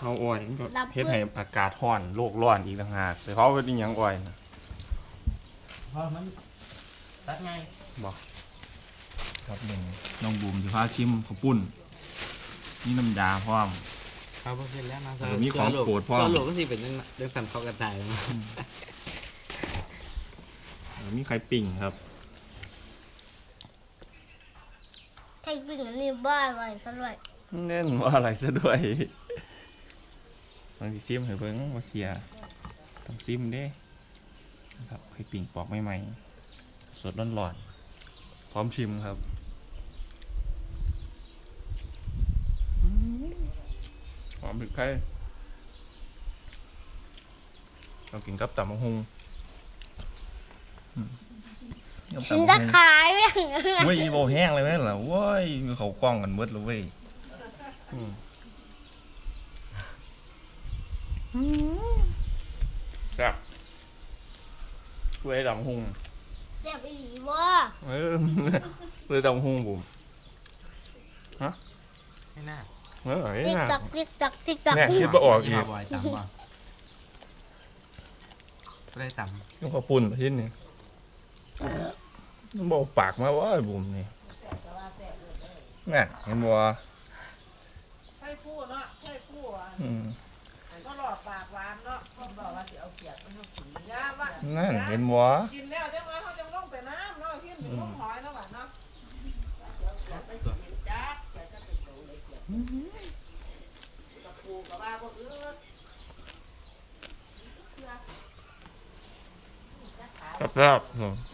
เขาอ้อยมันก็ดับเฮ็ดให้อากาศร้อนโลกร้อนอีกต่างหากแต่เขาเป็นอหยังอ้อยนะเพราะมันตัดไงครับหนึ่งน้องบูมสิพาชิมข้าวปุ้นนี่น้ำยาพร้อมเขาเพิ่งแล้วนะเออมีของโปรดพร้อมสรุปก็สิเป็นเรื่องเรื่องสันเขากระจายแล้วนะแล้วมีไข่ปิ่งครับ ไทยปิ้งอันนี้บ้านไว้ซะด้วยเน่นว่าอะไรซะด้วย มันสิซิมให้เบิ่งว่าเสียต้องซิมเด้นะครับไข่ปิ่งปอกใหม่ๆสดร้อนๆพร้อมชิมครับอืมหอมพริกไทยเรากินกับตำมะฮุงอืมกับถึงตำบัจะกหุ่งขายไม่ถึงเว้ยโบแห้งเลยแม่นเหรอเว้ยเขากล้องกันเบิดเลยเว้ย อืมครับเลยดำหุงเจ็บอีหลีบ่เออเลยดำหุงบุ๋มไม่น่าเออไอ้ติ๊กน่ะตักติ๊กตักติ๊กตักเนี่ยคิดบ่ออกอีกบ่อยต่ำบ่ก็ได้ต่ำต้องขอบปุ่นประเทศนี้มันบอกปากมาว่าไอ้บุ๋มนี่น่ะเห็นบ่ใช่คู่เนาะใช่คู่อะอืมก็หลอด ปากหวานเนาะก็บอกว่าสิเอาเกียดมันเอาขิงยาว่านั่นเห็นบ่กินแล้วจังว่าเขาจะลงไปน้ำเนาะขึ้นถึงลงหอยแล้วว่ะเนาะไปกินจ้าเกียดก็เป็นโตเลยเกียดกับปูกับว่าพวกอื่นครับครับ